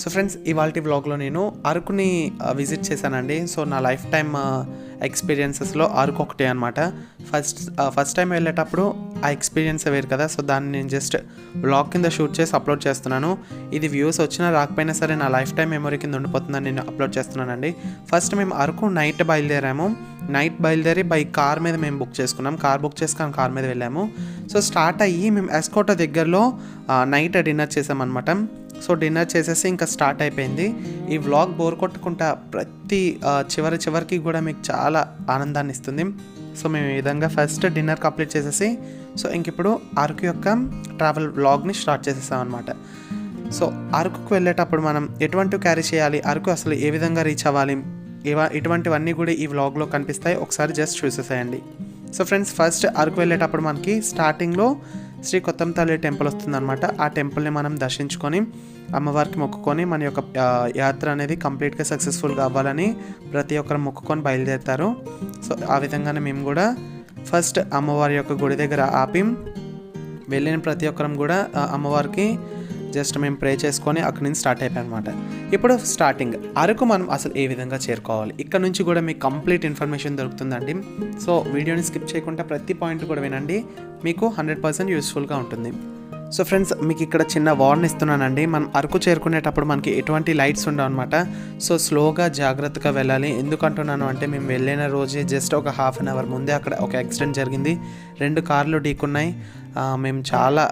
So friends ఇవాళ వ్లాగ్లో నేను అరకుని విజిట్ చేశానండి. సో నా లైఫ్ టైమ్ ఎక్స్పీరియన్సెస్లో అరకు ఒకటే అనమాట ఫస్ట్ ఫస్ట్ టైం వెళ్ళేటప్పుడు ఆ ఎక్స్పీరియన్స్ వేరు కదా. సో దాన్ని నేను జస్ట్ వ్లాగ్ కింద షూట్ చేసి అప్లోడ్ చేస్తున్నాను. ఇది వ్యూస్ వచ్చినా రాకపోయినా సరే నా లైఫ్ టైం మెమొరీ కింద ఉండిపోతుందని నేను అప్లోడ్ చేస్తున్నానండి. ఫస్ట్ మేము అరకు నైట్ బయలుదేరాము. నైట్ బయలుదేరి బై కార్ మీద మేము బుక్ చేసుకున్నాం. కార్ బుక్ చేసుకుని కార్ మీద వెళ్ళాము. సో స్టార్ట్ అయ్యి మేము ఎస్కోట దగ్గరలో నైట్ డిన్నర్ చేసామన్నమాట. సో డిన్నర్ చేసేసి ఇంకా స్టార్ట్ అయిపోయింది. ఈ వ్లాగ్ బోర్ కొట్టుకుంటా ప్రతి చివరి చివరికి కూడా మీకు చాలా ఆనందాన్ని ఇస్తుంది. సో మేము ఈ విధంగా ఫస్ట్ డిన్నర్ కంప్లీట్ చేసేసి సో ఇంక ఇప్పుడు అరకు యొక్క ట్రావెల్ వ్లాగ్ని స్టార్ట్ చేసేసాం అనమాట సో అరకుకు వెళ్ళేటప్పుడు మనం ఎటువంటి క్యారీ చేయాలి అరకు అసలు ఏ విధంగా రీచ్ అవ్వాలి ఇటువంటివన్నీ కూడా ఈ వ్లాగ్లో కనిపిస్తాయి. ఒకసారి జస్ట్ చూసేసేయండి. సో ఫ్రెండ్స్ ఫస్ట్ అరకు వెళ్ళేటప్పుడు మనకి స్టార్టింగ్లో శ్రీ కొత్తం తల్లి టెంపుల్ వస్తుందన్నమాట. ఆ టెంపుల్ని మనం దర్శించుకొని అమ్మవారికి మొక్కుకొని మన యొక్క యాత్ర అనేది కంప్లీట్గా సక్సెస్ఫుల్గా అవ్వాలని ప్రతి ఒక్కరు మొక్కుకొని బయలుదేరుతారు. సో ఆ విధంగానే మేము కూడా ఫస్ట్ అమ్మవారి యొక్క గుడి దగ్గర ఆపి వెళ్ళిన ప్రతి ఒక్కరం కూడా అమ్మవారికి జస్ట్ మేము ప్రే చేసుకొని అక్కడి నుంచి స్టార్ట్ అయిపోయాం అనమాట ఇప్పుడు స్టార్టింగ్ అరకు మనం అసలు ఏ విధంగా చేరుకోవాలి? ఇక్కడ నుంచి కూడా మీకు కంప్లీట్ ఇన్ఫర్మేషన్ దొరుకుతుందండి. సో వీడియోని స్కిప్ చేయకుండా ప్రతి పాయింట్ కూడా వినండి. మీకు హండ్రెడ్ పర్సెంట్ యూస్ఫుల్గా ఉంటుంది. సో ఫ్రెండ్స్ మీకు ఇక్కడ చిన్న వార్న్ ఇస్తున్నానండి. మనం అరకు చేరుకునేటప్పుడు మనకి ఎటువంటి లైట్స్ ఉండవు అనమాట సో స్లోగా జాగ్రత్తగా వెళ్ళాలి. ఎందుకంటున్నాను అంటే మేము వెళ్ళిన రోజే జస్ట్ ఒక హాఫ్ అన్ అవర్ ముందే అక్కడ ఒక యాక్సిడెంట్ జరిగింది. రెండు కార్లు ఢీకున్నాయి మేము చాలా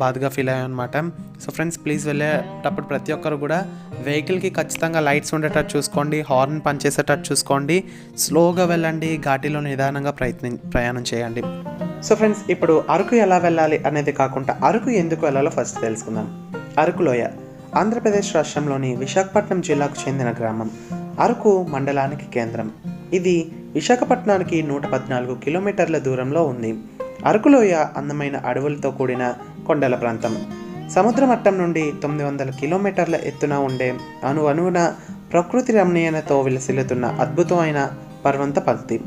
బాధగా ఫీల్ అయ్యాం అనమాట సో ఫ్రెండ్స్ ప్లీజ్ వెళ్ళేటప్పుడు ప్రతి ఒక్కరు కూడా వెహికల్కి ఖచ్చితంగా లైట్స్ ఉండేటట్టు చూసుకోండి. హార్న్ పనిచేసేటట్టు చూసుకోండి. స్లోగా వెళ్ళండి. ఘాటిలో నిదానంగా ప్రయత్నం ప్రయాణం చేయండి. సో ఫ్రెండ్స్ ఇప్పుడు అరకు ఎలా వెళ్ళాలి అనేది కాకుండా అరకు ఎందుకు వెళ్ళాలో ఫస్ట్ తెలుసుకుందాం. అరకు లోయ ఆంధ్రప్రదేశ్ రాష్ట్రంలోని విశాఖపట్నం జిల్లాకు చెందిన గ్రామం. అరకు మండలానికి కేంద్రం. ఇది విశాఖపట్నానికి నూట పద్నాలుగు కిలోమీటర్ల దూరంలో ఉంది. అరకులోయ అందమైన అడవులతో కూడిన కొండల ప్రాంతం. సముద్ర మట్టం నుండి తొమ్మిది వందల కిలోమీటర్ల ఎత్తున ఉండే అణు ప్రకృతి రమణీయనతో విలసిల్లుతున్న అద్భుతమైన పర్వంత పంక్తి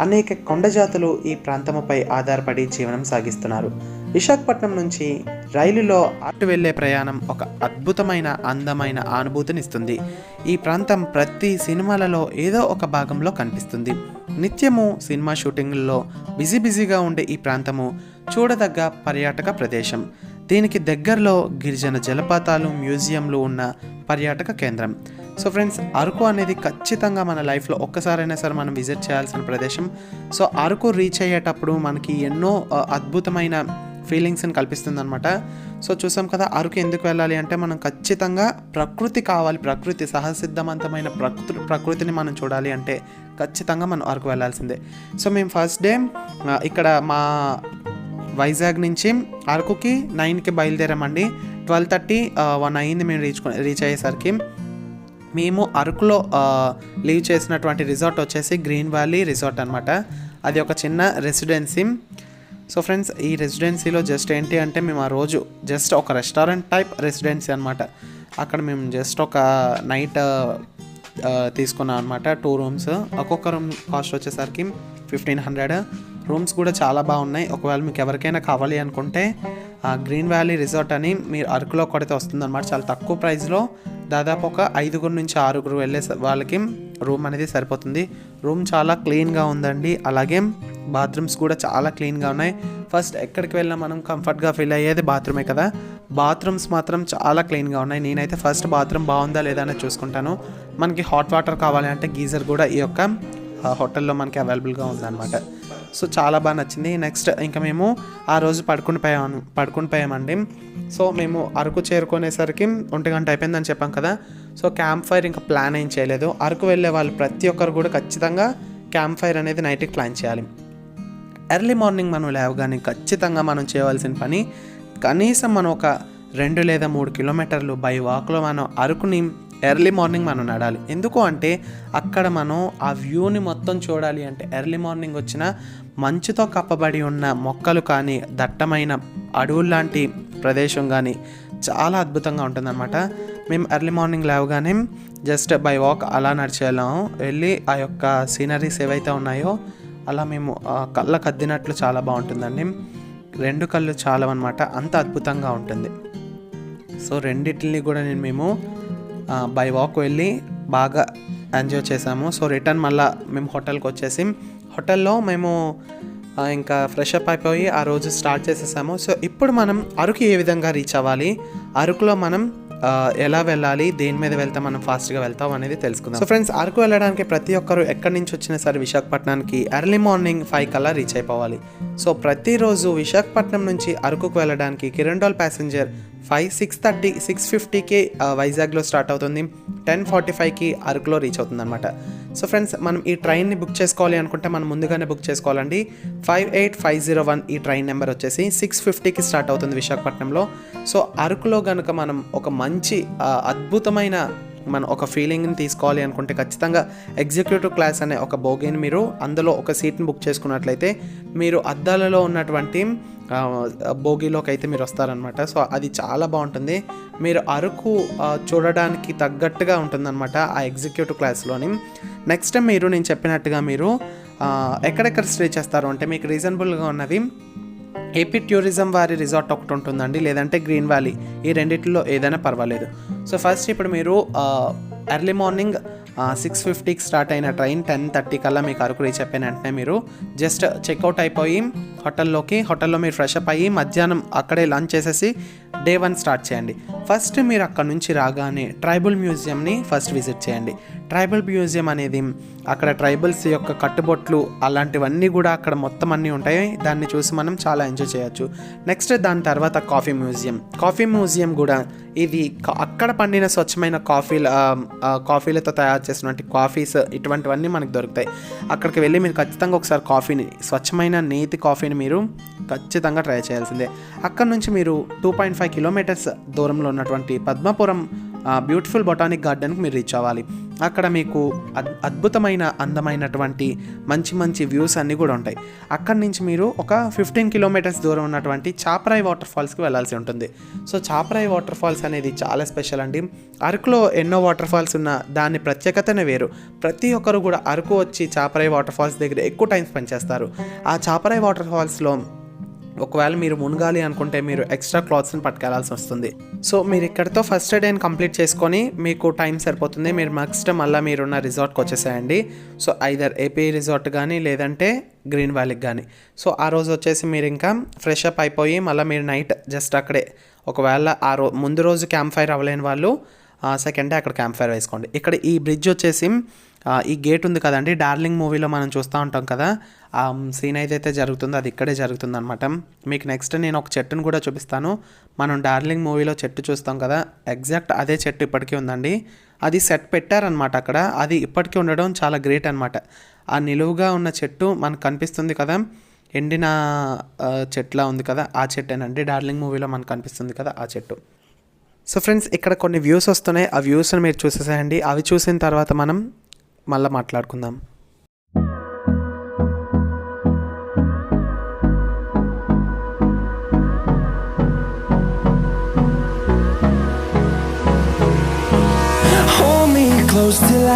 అనేక కొండ జాతులు ఈ ప్రాంతముపై ఆధారపడి జీవనం సాగిస్తున్నారు. విశాఖపట్నం నుంచి రైలులో అటు వెళ్ళే ప్రయాణం ఒక అద్భుతమైన అందమైన అనుభూతినిస్తుంది. ఈ ప్రాంతం ప్రతి సినిమాలలో ఏదో ఒక భాగంలో కనిపిస్తుంది. నిత్యము సినిమా షూటింగ్లలో బిజీ బిజీగా ఉండే ఈ ప్రాంతము చూడదగ్గ పర్యాటక ప్రదేశం. దీనికి దగ్గరలో గిరిజన జలపాతాలు మ్యూజియంలు ఉన్న పర్యాటక కేంద్రం. సో ఫ్రెండ్స్ అరకు అనేది ఖచ్చితంగా మన లైఫ్లో ఒక్కసారైనా సరే మనం విజిట్ చేయాల్సిన ప్రదేశం. సో అరకు రీచ్ అయ్యేటప్పుడు మనకి ఎన్నో అద్భుతమైన ఫీలింగ్స్ని కల్పిస్తుంది అనమాట సో చూసాం కదా అరకు ఎందుకు వెళ్ళాలి అంటే మనం ఖచ్చితంగా ప్రకృతి కావాలి. ప్రకృతి సహసిద్ధవంతమైన ప్రకృతి ప్రకృతిని మనం చూడాలి అంటే ఖచ్చితంగా మనం అరకు వెళ్ళాల్సిందే. సో మేము ఫస్ట్ డే ఇక్కడ మా వైజాగ్ నుంచి అరకుకి నైన్కి బయలుదేరామండి. ట్వెల్వ్ థర్టీ వన్ అయింది మేము రీచ్ రీచ్ అయ్యేసరికి. మేము అరకులో లీవ్ చేసినటువంటి రిసార్ట్ వచ్చేసి గ్రీన్ వ్యాలీ రిసార్ట్ అనమాట అది ఒక చిన్న రెసిడెన్సీ. సో ఫ్రెండ్స్ ఈ రెసిడెన్సీలో జస్ట్ ఏంటి అంటే మేము ఆ రోజు జస్ట్ ఒక రెస్టారెంట్ టైప్ రెసిడెన్సీ అనమాట అక్కడ మేము జస్ట్ ఒక నైట్ తీసుకున్నాం అనమాట టూ రూమ్స్. ఒక్కొక్క రూమ్ కాస్ట్ వచ్చేసరికి ఫిఫ్టీన్ హండ్రెడ్. రూమ్స్ కూడా చాలా బాగున్నాయి. ఒకవేళ మీకు ఎవరికైనా కావాలి అనుకుంటే ఆ గ్రీన్ వ్యాలీ రిసార్ట్ అని మీరు అరకులో కొడితే వస్తుందన్నమాట. చాలా తక్కువ ప్రైస్లో. దాదాపు ఒక ఐదుగురు నుంచి ఆరుగురు వెళ్ళే వాళ్ళకి రూమ్ అనేది సరిపోతుంది. రూమ్ చాలా క్లీన్గా ఉందండి. అలాగే బాత్రూమ్స్ కూడా చాలా క్లీన్గా ఉన్నాయి. ఫస్ట్ ఎక్కడికి వెళ్ళినా మనం కంఫర్ట్గా ఫీల్ అయ్యేది బాత్రూమే కదా. బాత్రూమ్స్ మాత్రం చాలా క్లీన్గా ఉన్నాయి. నేనైతే ఫస్ట్ బాత్రూమ్ బాగుందా లేదా అనేది చూసుకుంటాను. మనకి హాట్ వాటర్ కావాలి అంటే గీజర్ కూడా ఈ యొక్క హోటల్లో మనకి అవైలబుల్గా ఉందన్నమాట. సో చాలా బాగా నచ్చింది. నెక్స్ట్ ఇంకా మేము ఆ రోజు పడుకుని పోయాము పడుకుని పోయామండి. సో మేము అరకు చేరుకునేసరికి ఒంటి గంట అయిపోయిందని చెప్పాం కదా. సో క్యాంప్ ఫైర్ ఇంకా ప్లాన్ ఏం చేయలేదు. అరకు వెళ్ళే వాళ్ళు ప్రతి ఒక్కరు కూడా ఖచ్చితంగా క్యాంప్ ఫైర్ అనేది నైట్కి ప్లాన్ చేయాలి. ఎర్లీ మార్నింగ్ మనం లేవగానే ఖచ్చితంగా మనం చేయవలసిన పని కనీసం మనం ఒక రెండు లేదా మూడు కిలోమీటర్లు బై వాక్లో మనం అరకుని ఎర్లీ మార్నింగ్ మనం నడాలి. ఎందుకు అంటే అక్కడ మనం ఆ వ్యూని మొత్తం చూడాలి అంటే ఎర్లీ మార్నింగ్ వచ్చిన మంచుతో కప్పబడి ఉన్న మొక్కలు కానీ దట్టమైన అడవుల్లాంటి ప్రదేశం కానీ చాలా అద్భుతంగా ఉంటుందన్నమాట. మేము ఎర్లీ మార్నింగ్ లేవగానే జస్ట్ బై వాక్ అలా నడిచి వెళ్ళి. ఆ యొక్క సీనరీస్ ఏవైతే ఉన్నాయో అలా మేము ఆ, కళ్ళకు అద్దినట్లు చాలా బాగుంటుందండి. రెండు కళ్ళు చాలా అనమాట అంత అద్భుతంగా ఉంటుంది. సో రెండింటిని కూడా నేను మేము బై వాక్ వెళ్ళి బాగా ఎంజాయ్ చేసాము. సో రిటర్న్ మళ్ళీ మేము హోటల్కి వచ్చేసి హోటల్లో మేము ఇంకా ఫ్రెష్ అప్ అయిపోయి ఆ రోజు స్టార్ట్ చేసేసాము. సో ఇప్పుడు మనం అరకు ఏ విధంగా రీచ్ అవ్వాలి? అరకులో మనం ఎలా వెళ్ళాలి? దేని మీద వెళ్తే మనం ఫాస్ట్గా వెళ్తాం అనేది తెలుసుకుందాం. సో ఫ్రెండ్స్ అరకు వెళ్ళడానికి ప్రతి ఒక్కరు ఎక్కడి నుంచి వచ్చినా సరే విశాఖపట్నానికి ఎర్లీ మార్నింగ్ ఫైవ్ కల్లా రీచ్ అయిపోవాలి. సో ప్రతిరోజు విశాఖపట్నం నుంచి అరకుకు వెళ్ళడానికి Kirandul passenger five six thirty six ఫిఫ్టీకి వైజాగ్లో స్టార్ట్ అవుతుంది. టెన్ ఫార్టీ ఫైవ్కి అరకులో రీచ్ అవుతుంది అనమాట సో ఫ్రెండ్స్ మనం ఈ ట్రైన్ని బుక్ చేసుకోవాలి అనుకుంటే మనం ముందుగానే బుక్ చేసుకోవాలండి. Five eight five zero one ఈ ట్రైన్ నెంబర్ వచ్చేసి సిక్స్ ఫిఫ్టీకి స్టార్ట్ అవుతుంది విశాఖపట్నంలో. సో అరకులో కనుక మనం ఒక మంచి అద్భుతమైన మనం ఒక ఫీలింగ్ని తీసుకోవాలి అనుకుంటే ఖచ్చితంగా ఎగ్జిక్యూటివ్ క్లాస్ అనే ఒక బోగిని మీరు అందులో ఒక సీట్ని బుక్ చేసుకున్నట్లయితే మీరు అద్దాలలో ఉన్నటువంటి బోగిలోకి అయితే మీరు వస్తారనమాట సో అది చాలా బాగుంటుంది. మీరు అరకు చూడడానికి తగ్గట్టుగా ఉంటుందన్నమాట ఆ ఎగ్జిక్యూటివ్ క్లాస్లోని. నెక్స్ట్ మీరు నేను చెప్పినట్టుగా మీరు ఎక్కడెక్కడ స్టే చేస్తారు? అంటే మీకు రీజనబుల్గా ఉన్నవి ఏపీ టూరిజం వారి రిసార్ట్ ఒకటి ఉంటుందండి. లేదంటే గ్రీన్ వ్యాలీ. ఈ రెండిట్లో ఏదైనా పర్వాలేదు. సో ఫస్ట్ ఇప్పుడు మీరు ఎర్లీ మార్నింగ్ సిక్స్ ఫిఫ్టీకి స్టార్ట్ అయిన ట్రైన్ టెన్ థర్టీ కల్లా మీకు అరకు రీచ్ అయిపోయిన వెంటనే మీరు జస్ట్ చెక్అవుట్ అయిపోయి హోటల్లోకి హోటల్లో మీరు ఫ్రెష్ అప్ అయ్యి మధ్యాహ్నం అక్కడే లంచ్ చేసేసి డే వన్ స్టార్ట్ చేయండి. ఫస్ట్ మీరు అక్కడ నుంచి రాగానే ట్రైబల్ మ్యూజియంని ఫస్ట్ విజిట్ చేయండి. ట్రైబల్ మ్యూజియం అనేది అక్కడ ట్రైబల్స్ యొక్క కట్టుబొట్లు అలాంటివన్నీ కూడా అక్కడ మొత్తం అన్నీ ఉంటాయి. దాన్ని చూసి మనం చాలా ఎంజాయ్ చేయొచ్చు. నెక్స్ట్ దాని తర్వాత కాఫీ మ్యూజియం. కాఫీ మ్యూజియం కూడా ఇది అక్కడ పండిన స్వచ్ఛమైన కాఫీల కాఫీలతో తయారు చేసినటువంటి కాఫీస్ ఇటువంటివన్నీ మనకు దొరుకుతాయి. అక్కడికి వెళ్ళి మీరు ఖచ్చితంగా ఒకసారి కాఫీని స్వచ్ఛమైన నేతి కాఫీని మీరు ఖచ్చితంగా ట్రై చేయాల్సిందే. అక్కడ నుంచి మీరు టూ పాయింట్ ఫైవ్ కిలోమీటర్స్ దూరంలో ఉన్నటువంటి పద్మపురం బ్యూటిఫుల్ బొటానిక్ గార్డెన్కి మీరు రీచ్ అవ్వాలి. అక్కడ మీకు అద్- అద్భుతమైన అందమైనటువంటి మంచి మంచి వ్యూస్ అన్నీ కూడా ఉంటాయి. అక్కడి నుంచి మీరు ఒక ఫిఫ్టీన్ కిలోమీటర్స్ దూరం ఉన్నటువంటి చాపరాయి వాటర్ ఫాల్స్కి వెళ్ళాల్సి ఉంటుంది. సో చాపరాయి వాటర్ ఫాల్స్ అనేది చాలా స్పెషల్ అండి. అరకులో ఎన్నో వాటర్ ఫాల్స్ ఉన్న దాని ప్రత్యేకతనే వేరు. ప్రతి ఒక్కరు కూడా అరకు వచ్చి చాపరాయి వాటర్ ఫాల్స్ దగ్గర ఎక్కువ టైం స్పెండ్ చేస్తారు. ఆ చాపరాయి వాటర్ ఫాల్స్లో ఒకవేళ మీరు మునగాలి అనుకుంటే మీరు ఎక్స్ట్రా క్లాత్స్ని పట్టుకెళ్ళాల్సి వస్తుంది. సో మీరు ఇక్కడితో ఫస్ట్ డేని కంప్లీట్ చేసుకొని మీకు టైం సరిపోతుంది. మీరు నెక్స్ట్ మళ్ళీ మీరున్న రిసార్ట్కి వచ్చేసేయండి. సో ఐదర్ ఏపీ రిసార్ట్ కానీ లేదంటే గ్రీన్ వ్యాలీకి కానీ సో ఆ రోజు వచ్చేసి మీరు ఇంకా ఫ్రెష్ అప్ అయిపోయి మళ్ళీ మీరు నైట్ జస్ట్ అక్కడే. ఒకవేళ ఆ రో ముందు రోజు క్యాంప్ ఫైర్ అవ్వలేని వాళ్ళు సెకండ్ డే అక్కడ క్యాంప్ ఫైర్ వేసుకోండి. ఇక్కడ ఈ బ్రిడ్జ్ వచ్చేసి ఈ గేట్ ఉంది కదండి డార్లింగ్ మూవీలో మనం చూస్తూ ఉంటాం కదా సీన్ ఏదైతే జరుగుతుందో అది ఇక్కడే జరుగుతుంది అనమాట మీకు నెక్స్ట్ నేను ఒక చెట్టును కూడా చూపిస్తాను. మనం డార్లింగ్ మూవీలో చెట్టు చూస్తాం కదా ఎగ్జాక్ట్ అదే చెట్టు ఇప్పటికీ ఉందండి. అది సెట్ పెట్టారనమాట అక్కడ. అది ఇప్పటికీ ఉండడం చాలా గ్రేట్ అనమాట ఆ నిలువుగా ఉన్న చెట్టు మనకు కనిపిస్తుంది కదా ఎండిన చెట్లా ఉంది కదా ఆ చెట్టేనండి. డార్లింగ్ మూవీలో మనకు కనిపిస్తుంది కదా ఆ చెట్టు. సో ఫ్రెండ్స్ ఇక్కడ కొన్ని వ్యూస్ వస్తున్నాయి. ఆ వ్యూస్ని మీరు చూసేసేయండి. అవి చూసిన తర్వాత మనం మళ్ళీ మాట్లాడుకుందాం.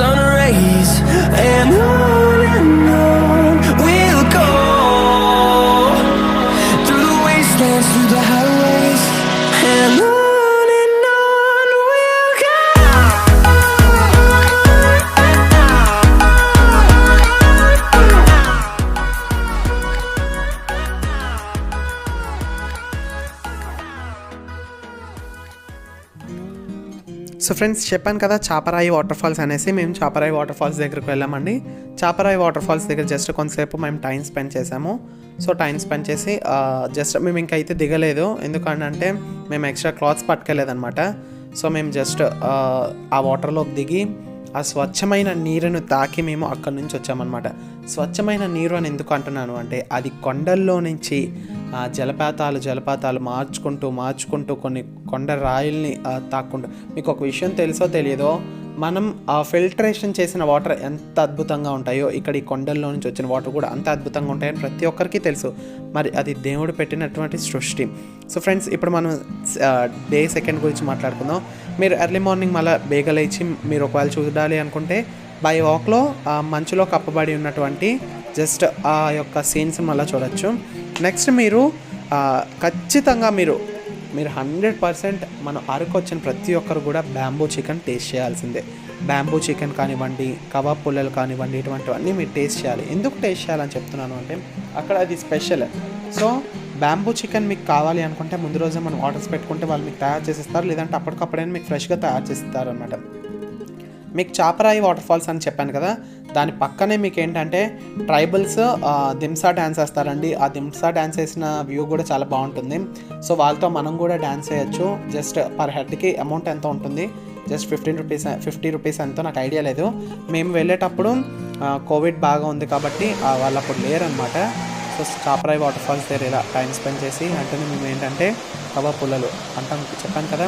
sunrise so friends చెప్పాను కదా చాపరాయి వాటర్ ఫాల్స్ అనేసి మేము చాపరాయి వాటర్ ఫాల్స్ దగ్గరికి వెళ్ళామండి. చాపరాయి వాటర్ ఫాల్స్ దగ్గర జస్ట్ కొంతసేపు మేము టైం స్పెండ్ చేసాము సో టైం స్పెండ్ చేసి జస్ట్ మేము ఇంకా అయితే దిగలేదు. ఎందుకంటే మేము ఎక్స్ట్రా క్లాత్స్ పట్టుకెళ్ళలేదన్నమాట. సో మేము జస్ట్ ఆ వాటర్లోకి దిగి ఆ స్వచ్ఛమైన నీరును తాకి మేము అక్కడి నుంచి వచ్చామన్నమాట. స్వచ్ఛమైన నీరు అని ఎందుకు అంటున్నాను అంటే అది కొండల్లో నుంచి ఆ, జలపాతాలు జలపాతాలు మార్చుకుంటూ మార్చుకుంటూ కొన్ని కొండ రాయిల్ని తాక్కుంటూ. మీకు ఒక విషయం తెలుసో తెలియదో మనం ఆ ఫిల్టరేషన్ చేసిన వాటర్ ఎంత అద్భుతంగా ఉంటాయో ఇక్కడ ఈ కొండల్లో నుంచి వచ్చిన వాటర్ కూడా అంత అద్భుతంగా ఉంటాయని ప్రతి ఒక్కరికి తెలుసు. మరి అది దేవుడు పెట్టినటువంటి సృష్టి. సో ఫ్రెండ్స్ ఇప్పుడు మనం డే సెకండ్ గురించి మాట్లాడుకుందాం. మీరు ఎర్లీ మార్నింగ్ మళ్ళీ బేగలేచి మీరు ఒకవేళ చూడాలి అనుకుంటే బై వాక్లో మంచులో కప్పబడి ఉన్నటువంటి జస్ట్ ఆ యొక్క సీన్స్ మళ్ళీ చూడొచ్చు. నెక్స్ట్ మీరు ఖచ్చితంగా మీరు మీరు హండ్రెడ్ పర్సెంట్ మన అరకు వచ్చిన ప్రతి ఒక్కరు కూడా బ్యాంబూ చికెన్ టేస్ట్ చేయాల్సిందే. బ్యాంబూ చికెన్ కానివ్వండి కబాబ్ పుల్లలు కానివ్వండి ఇటువంటివన్నీ మీరు టేస్ట్ చేయాలి. ఎందుకు టేస్ట్ చేయాలని చెప్తున్నాను అంటే అక్కడ అది స్పెషల్ సో బ్యాంబూ చికెన్ మీకు కావాలి అనుకుంటే ముందు రోజే మనం ఆర్డర్స్ పెట్టుకుంటే వాళ్ళు మీకు తయారు చేసిస్తారు. లేదంటే అప్పటికప్పుడైనా మీకు ఫ్రెష్గా తయారు చేస్తారు అనమాట మీకు చాపరాయి వాటర్ ఫాల్స్ అని చెప్పాను కదా దాని పక్కనే మీకు ఏంటంటే ట్రైబల్స్ దిమ్సా దింసా డ్యాన్స్ వేస్తారండి. ఆ దింసా డ్యాన్స్ వేసిన వ్యూ కూడా చాలా బాగుంటుంది. సో వాళ్ళతో మనం కూడా డ్యాన్స్ వేయచ్చు. జస్ట్ పర్ హెడ్కి అమౌంట్ ఎంత ఉంటుంది? Just fifteen rupees fifty rupees ఎంతో నాకు ఐడియా లేదు. మేము వెళ్ళేటప్పుడు కోవిడ్ బాగా ఉంది కాబట్టి వాళ్ళు అప్పుడు లేరనమాట సో చాపరాయి వాటర్ ఫాల్స్ దగ్గర ఇలా టైం స్పెండ్ చేసి అంటే మేము ఏంటంటే కబాబ్ పుల్లలు అంటే చెప్పాను కదా.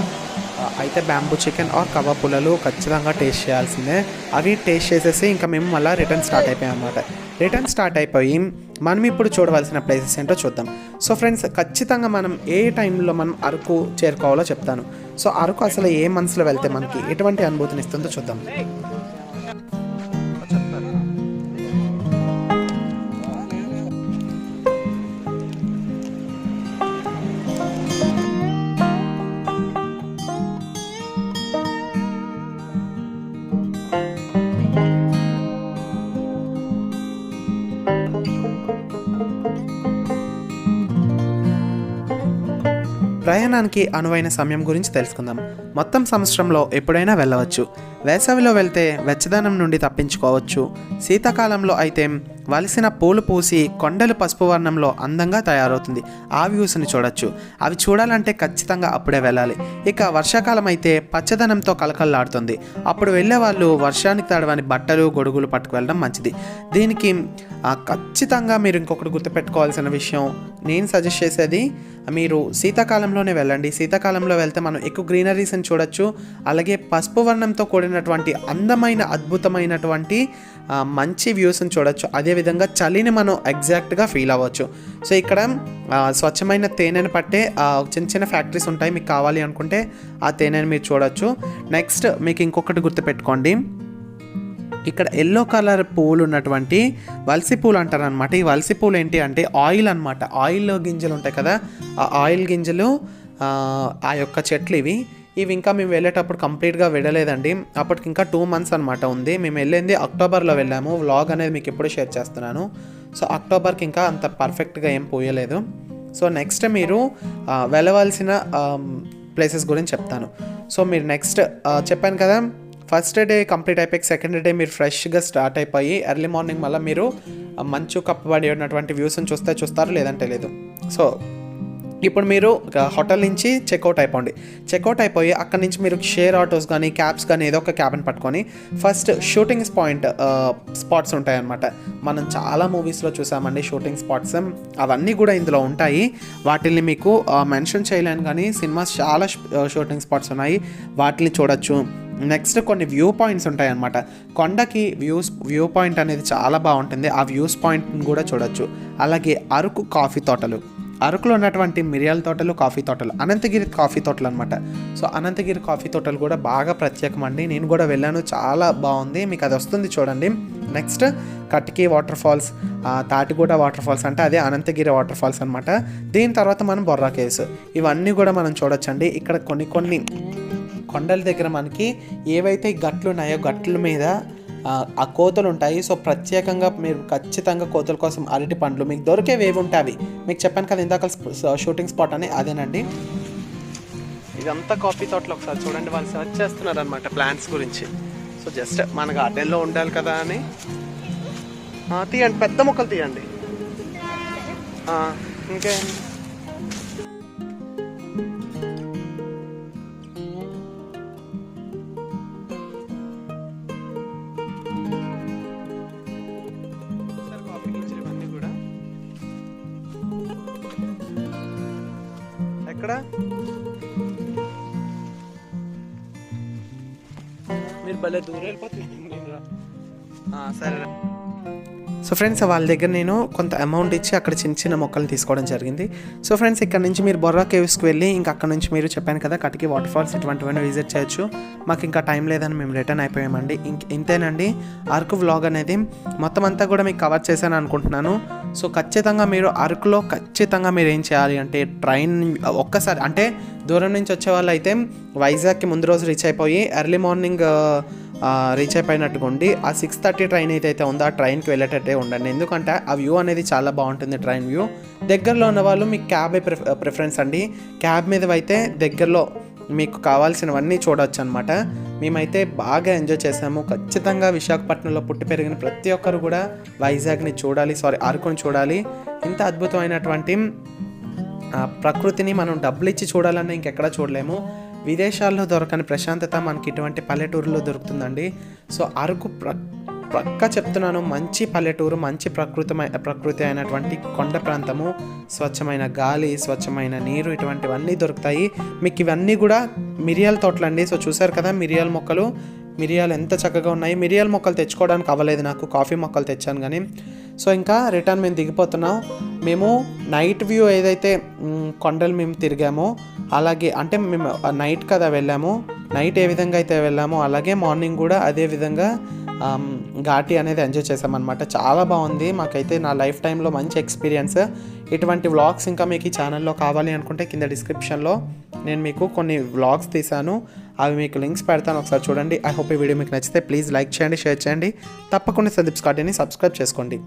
అయితే బ్యాంబూ చికెన్ ఆర్ కబాబ్ పుల్లలు ఖచ్చితంగా టేస్ట్ చేయాల్సిందే. అవి టేస్ట్ చేసేసి ఇంకా మేము మళ్ళీ రిటర్న్ స్టార్ట్ అయిపోయాం అనమాట రిటర్న్ స్టార్ట్ అయిపోయి మనం ఇప్పుడు చూడవలసిన ప్లేసెస్ ఏంటో చూద్దాం. సో ఫ్రెండ్స్ ఖచ్చితంగా మనం ఏ టైంలో మనం అరకు చేరుకోవాలో చెప్తాను. సో అరకు అసలు ఏ మనసులో వెళ్తే మనకి ఎటువంటి అనుభూతిని ఇస్తుందో చూద్దాం. ప్రయాణానికి అనువైన సమయం గురించి తెలుసుకుందాం. మొత్తం సంవత్సరంలో ఎప్పుడైనా వెళ్ళవచ్చు. వేసవిలో వెళ్తే వెచ్చదనం నుండి తప్పించుకోవచ్చు. శీతాకాలంలో అయితే వలసిన పూలు పూసి కొండలు పసుపు వర్ణంలో అందంగా తయారవుతుంది. ఆ వ్యూస్ని చూడొచ్చు. అవి చూడాలంటే ఖచ్చితంగా అప్పుడే వెళ్ళాలి. ఇక వర్షాకాలం అయితే పచ్చదనంతో కలకల్లాడుతుంది అప్పుడు వెళ్ళే వాళ్ళు వర్షానికి తడవని బట్టలు గొడుగులు పట్టుకు వెళ్ళడం మంచిది. దీనికి ఖచ్చితంగా మీరు ఇంకొకటి గుర్తుపెట్టుకోవాల్సిన విషయం నేను సజెస్ట్ చేసేది మీరు శీతాకాలంలోనే వెళ్ళండి. శీతాకాలంలో వెళ్తే మనం ఎక్కువ గ్రీనరీస్ని చూడొచ్చు. అలాగే పసుపు వర్ణంతో కూడినటువంటి అందమైన అద్భుతమైనటువంటి మంచి వ్యూస్ని చూడొచ్చు. అదేవిధంగా చలిని మనం ఎగ్జాక్ట్గా ఫీల్ అవ్వచ్చు. సో ఇక్కడ స్వచ్ఛమైన తేనెను పట్టే చిన్న చిన్న ఫ్యాక్టరీస్ ఉంటాయి. మీకు కావాలి అనుకుంటే ఆ తేనెని మీరు చూడొచ్చు. నెక్స్ట్ మీకు ఇంకొకటి గుర్తుపెట్టుకోండి. ఇక్కడ ఎల్లో కలర్ పూలు ఉన్నటువంటి వలసి పూలు అంటారు అనమాట ఈ వలసి పూలు ఏంటి అంటే ఆయిల్ అనమాట ఆయిల్ గింజలు ఉంటాయి కదా ఆ ఆయిల్ గింజలు ఆ, యొక్క చెట్లు ఇవి. ఇవి ఇంకా మేము వెళ్ళేటప్పుడు కంప్లీట్గా విడలేదండి అప్పటికి ఇంకా టూ మంత్స్ అనమాట ఉంది. మేము వెళ్ళింది అక్టోబర్లో వెళ్ళాము. వ్లాగ్ అనేది మీకు ఎప్పుడు షేర్ చేస్తున్నాను. సో అక్టోబర్కి ఇంకా అంత పర్ఫెక్ట్గా ఏం పోయలేదు. సో నెక్స్ట్ మీరు వెళ్ళవలసిన ప్లేసెస్ గురించి చెప్తాను. సో మీరు నెక్స్ట్ చెప్పాను కదా ఫస్ట్ డే కంప్లీట్ అయిపోయి సెకండ్ డే మీరు ఫ్రెష్గా స్టార్ట్ అయిపోయి ఎర్లీ మార్నింగ్ మళ్ళీ మీరు మంచు కప్పబడి ఉన్నటువంటి వ్యూస్ని చూస్తే చూస్తారు లేదంటే లేదు. సో ఇప్పుడు మీరు హోటల్ నుంచి చెక్అవుట్ అయిపోండి. చెక్అవుట్ అయిపోయి అక్కడ నుంచి మీరు షేర్ ఆటోస్ కానీ క్యాబ్స్ కానీ ఏదో ఒక క్యాబ్ని పట్టుకొని ఫస్ట్ షూటింగ్ పాయింట్ స్పాట్స్ ఉంటాయన్నమాట. మనం చాలా మూవీస్లో చూసామండి షూటింగ్ స్పాట్స్. అవన్నీ కూడా ఇందులో ఉంటాయి. వాటిని మీకు మెన్షన్ చేయలేను కానీ సినిమాస్ చాలా షూటింగ్ స్పాట్స్ ఉన్నాయి. వాటిని చూడొచ్చు. నెక్స్ట్ కొన్ని వ్యూ పాయింట్స్ ఉంటాయన్నమాట. కొండకి వ్యూస్ వ్యూ పాయింట్ అనేది చాలా బాగుంటుంది. ఆ వ్యూస్ పాయింట్ని కూడా చూడొచ్చు. అలాగే అరకు కాఫీ తోటలు. అరకులో ఉన్నటువంటి మిరియాల తోటలు కాఫీ తోటలు. అనంతగిరి కాఫీ తోటలు అనమాట సో అనంతగిరి కాఫీ తోటలు కూడా బాగా ప్రత్యేకం అండి నేను కూడా వెళ్ళాను. చాలా బాగుంది. మీకు అది వస్తుంది చూడండి. నెక్స్ట్ కట్కి waterfalls Tatiguda waterfalls అంటే అదే అనంతగిరి వాటర్ ఫాల్స్ అనమాట దీని తర్వాత మనం బొర్రా కేవ్స్. ఇవన్నీ కూడా మనం చూడొచ్చండి. ఇక్కడ కొన్ని కొన్ని కొండల దగ్గర మనకి ఏవైతే గట్లు ఉన్నాయో గట్ల మీద ఆ, కోతలు ఉంటాయి. సో ప్రత్యేకంగా మీరు ఖచ్చితంగా కోతల కోసం అరటి పండ్లు మీకు దొరికేవి ఏవి ఉంటాయి మీకు చెప్పాను కదా ఇందాక షూటింగ్ స్పాట్ అని అదేనండి. ఇదంతా కాఫీ తోటలో ఒకసారి చూడండి. వాళ్ళు సర్చ్ చేస్తున్నారు అనమాట ప్లాంట్స్ గురించి. సో జస్ట్ మన గార్డెన్లో ఉండాలి కదా అని. తీయండి. పెద్ద మొక్కలు తీయండి. ఆ, ఇంకేం? మీరు భలే దూరం వెళ్ళిపోతున్నారు సరే సో ఫ్రెండ్స్ వాళ్ళ దగ్గర నేను కొంత అమౌంట్ ఇచ్చి అక్కడ చిన్న చిన్న మొక్కలు తీసుకోవడం జరిగింది. సో ఫ్రెండ్స్ ఇక్కడ నుంచి మీరు బొర్రా కేవ్స్కి వెళ్ళి ఇంకా అక్కడ నుంచి మీరు చెప్పాను కదా కటికి వాటర్ ఫాల్స్ ఇటువంటివన్నీ విజిట్ చేయొచ్చు. మాకు ఇంకా టైం లేదని మేము రిటర్న్ అయిపోయామండి. ఇంక ఇంతేనండి. అరకు వ్లాగ్ అనేది మొత్తం అంతా కూడా మీకు కవర్ చేశాను అనుకుంటున్నాను. సో ఖచ్చితంగా మీరు అరకులో ఖచ్చితంగా మీరు ఏం చేయాలి అంటే ట్రైన్ ఒక్కసారి అంటే దూరం నుంచి వచ్చే వాళ్ళు అయితే వైజాగ్కి ముందు రోజు రీచ్ అయిపోయి ఎర్లీ మార్నింగ్ రీచ్ అయిపోయినట్టుగా ఉండి ఆ సిక్స్ థర్టీ ట్రైన్ ఏదైతే ఉందో ఆ ట్రైన్కి వెళ్ళేటట్టే ఉండండి. ఎందుకంటే ఆ వ్యూ అనేది చాలా బాగుంటుంది ట్రైన్ వ్యూ దగ్గరలో ఉన్న వాళ్ళు మీకు క్యాబ్ ప్రిఫరెన్స్ అండి. క్యాబ్ మీద అయితే దగ్గరలో మీకు కావాల్సినవన్నీ చూడవచ్చు అనమాట మేమైతే బాగా ఎంజాయ్ చేసాము. ఖచ్చితంగా విశాఖపట్నంలో పుట్టి పెరిగిన ప్రతి ఒక్కరు కూడా వైజాగ్ని చూడాలి సారీ అరకుని చూడాలి. ఇంత అద్భుతమైనటువంటి ప్రకృతిని మనం డబ్బులు ఇచ్చి చూడాలన్నా ఇంకెక్కడా చూడలేము. విదేశాల్లో దొరకని ప్రశాంతత మనకి ఇటువంటి పల్లెటూరులో దొరుకుతుందండి. సో అరకు ప్ర ప్రక్క చెప్తున్నాను మంచి పల్లెటూరు మంచి ప్రకృతి ప్రకృతి అయినటువంటి కొండ ప్రాంతము స్వచ్ఛమైన గాలి స్వచ్ఛమైన నీరు ఇటువంటివన్నీ దొరుకుతాయి. మీకు ఇవన్నీ కూడా మిరియాల తోటలండి సో చూసారు కదా మిరియాల మొక్కలు మిరియాలు ఎంత చక్కగా ఉన్నాయి. మిరియాల మొక్కలు తెచ్చుకోవడానికి అవ్వలేదు నాకు కాఫీ మొక్కలు తెచ్చాను కానీ. సో ఇంకా రిటర్న్ మేము దిగిపోతున్నాం. మేము నైట్ వ్యూ ఏదైతే కొండలు మేము తిరిగామో అలాగే అంటే మేము నైట్ కదా వెళ్ళాము. నైట్ ఏ విధంగా అయితే వెళ్ళామో అలాగే మార్నింగ్ కూడా అదే విధంగా ఘాటి అనేది ఎంజాయ్ చేసామన్నమాట చాలా బాగుంది. మాకైతే నా లైఫ్ టైంలో మంచి ఎక్స్పీరియన్స్ ఇటువంటి వ్లాగ్స్ ఇంకా మీకు ఈ ఛానల్లో కావాలి అనుకుంటే కింద డిస్క్రిప్షన్లో నేను మీకు కొన్ని వ్లాగ్స్ తీసాను అవి మీకు లింక్స్ పెడతాను. ఒకసారి చూడండి. ఐ హోప్ ఈ వీడియో మీకు నచ్చితే ప్లీజ్ లైక్ చేయండి షేర్ చేయండి. తప్పకుండా సందీప్ స్కాట్ని సబ్స్క్రైబ్ చేసుకోండి.